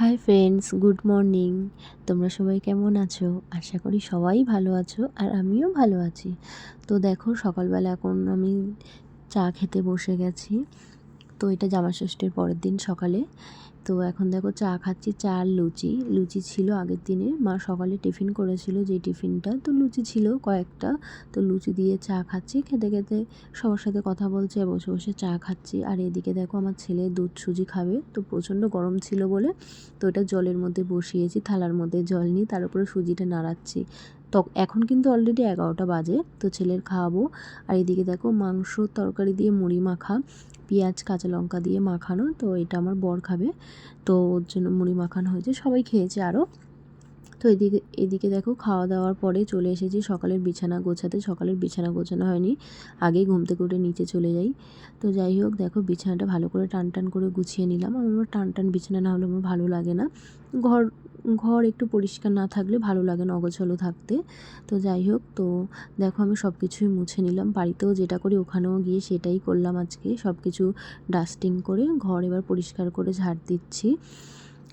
Hi friends good morning তোমরা সবাই কেমন আছো? আশা করি সবাই ভালো আছো আর আমিও ভালো আছি। তো দেখো, সকালবেলা এখন আমি চা খেতে বসে গেছি। তো এটা জামা ষষ্ঠীর পরের দিন সকালে। তো এখন দেখো চা খাচ্ছি চা আর লুচি। লুচি ছিল আগের দিনে। মা সকালে টিফিন করেছিল যে টিফিনটা। তো লুচি ছিল কয়েকটা। তো লুচি দিয়ে চা খাচ্ছি। খেতে খেতে সবার সাথে কথা বলছে, বসে বসে চা খাচ্ছি। আর এদিকে দেখো আমার ছেলে দুধ সুজি খাবে। তো প্রচণ্ড গরম ছিল বলে তো এটা জলের মধ্যে বসিয়েছি, থালার মধ্যে জল নিয়ে তার উপরে সুজিটা নাড়াচ্ছি। তো এখন কিন্তু অলরেডি এগারোটা বাজে, তো ছেলের খাওয়াবো। আর এদিকে দেখো মাংস তরকারি দিয়ে মুড়ি মাখা, পেঁয়াজ, কাঁচা লঙ্কা দিয়ে মাখানো, তো এটা আমার বর খাবে। তো ওর জন্য মুড়ি মাখানো হয়েছে, সবাই খেয়েছে আরও তো এদিকে এদিকে দেখো খাওয়া দাওয়ার পরে চলে এসেছি সকালের বিছানা গোছাতে। সকালের বিছানা গোছানো হয়নি, আগেই ঘুম থেকে উঠে নিচে চলে যাই। তো যাই হোক, দেখো বিছানাটা ভালো করে টান টান করে গুছিয়ে নিলাম। আমার টান টান বিছানা না হলে আমার ভালো লাগে না। ঘর ঘর একটু পরিষ্কার না থাকলে ভালো লাগে না অগোছলো থাকতে। তো যাই হোক, তো দেখো আমি সব কিছুই মুছে নিলাম। বাড়িতেও যেটা করি ওখানেও গিয়ে সেটাই করলাম আজকে। সব কিছু ডাস্টিং করে ঘর এবার পরিষ্কার করে ঝাড় দিচ্ছি।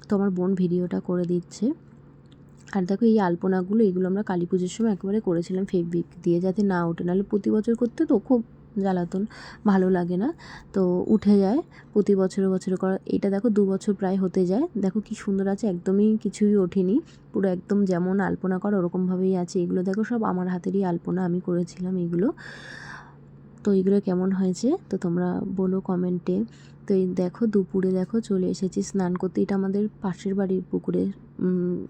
তো আমার বোন ভিডিওটা করে দিচ্ছে। আর দেখো এই আলপনাগুলো, এগুলো আমরা কালী পুজোর সময় একেবারে করেছিলাম ফেব্রিক দিয়ে, যাতে না ওঠে। নাহলে প্রতি বছর করতে তো খুব জ্বালাতন, ভালো লাগে না। তো উঠে যায় প্রতি বছরে বছরে করা। এটা দেখো দু বছর প্রায় হতে যায়। দেখো কি সুন্দর আছে, একদমই কিছুই ওঠেনি। পুরো একদম যেমন আলপনা করা, ওরকমভাবেই আছে। এগুলো দেখো সব আমার হাতেরই আলপনা, আমি করেছিলাম এগুলো। তো এগুলো কেমন হয়েছে? তো তোমরা বলো কমেন্টে তো এই দেখো, দুপুরে দেখো চলে এসেছি স্নান করতে। এটা আমাদের পাশের বাড়ির পুকুরে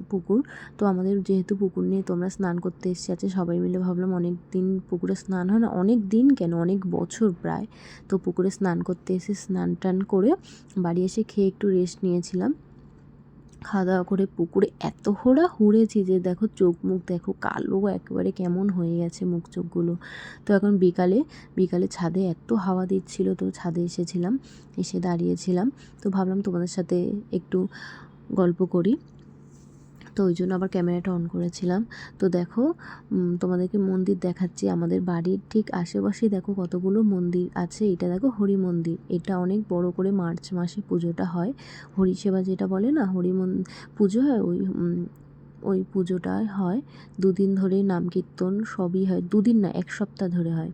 পুকুর। তো আমাদের যেহেতু পুকুর নিয়ে তোমরা স্নান করতে এসেছি আছে সবাই মিলে ভাবলাম অনেক দিন পুকুরে স্নান হয় না। অনেক দিন কেন? অনেক বছর প্রায়। তো পুকুরে স্নান করতে এসে স্নান টান করে বাড়ি এসে খেয়ে একটু রেস্ট নিয়েছিলাম। খাওয়া দাওয়া করে পুকুরে এত হোড়া হুড়েছি যে দেখো চোখ মুখ দেখো কালো একেবারে কেমন হয়ে গেছে মুখ চোখগুলো। তো এখন বিকালে বিকালে ছাদে এত হাওয়া দিচ্ছিল তো ছাদে এসেছিলাম, এসে দাঁড়িয়েছিলাম। তো ভাবলাম তোমাদের সাথে একটু গল্প করি। তো ওই জন্য আবার ক্যামেরাটা অন করেছিলাম। তো দেখো তোমাদেরকে মন্দির দেখাচ্ছি। আমাদের বাড়ির ঠিক আশেপাশেই দেখো কতগুলো মন্দির আছে। এটা দেখো হরি মন্দির। এটা অনেক বড় করে মার্চ মাসে পুজোটা হয়। হরি সেবা যেটা বলে না, হরি পুজো হয় ওই ওই পুজোটা হয়। দুদিন ধরে নাম কীর্তন সবই হয়। দুদিন না, এক সপ্তাহ ধরে হয়।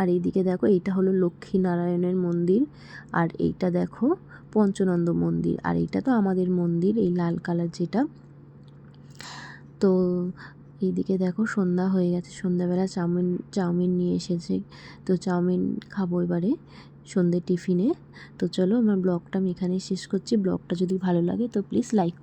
আর এইদিকে দেখো, এইটা হলো লক্ষ্মী নারায়ণের মন্দির। আর এইটা দেখো পঞ্চনন্দ মন্দির। আর এইটা তো আমাদের মন্দির, এই লাল কালার যেটা। তো এইদিকে দেখো সন্ধ্যা হয়ে গেছে। সন্ধ্যাবেলা চাউমিন চাউমিন নিয়ে এসেছে। তো চাউমিন খাব এবারে সন্ধ্যে টিফিনে। তো চলো আমার ব্লগটা আমি এখানেই শেষ করছি। ব্লগটা যদি ভালো লাগে তো প্লিজ লাইক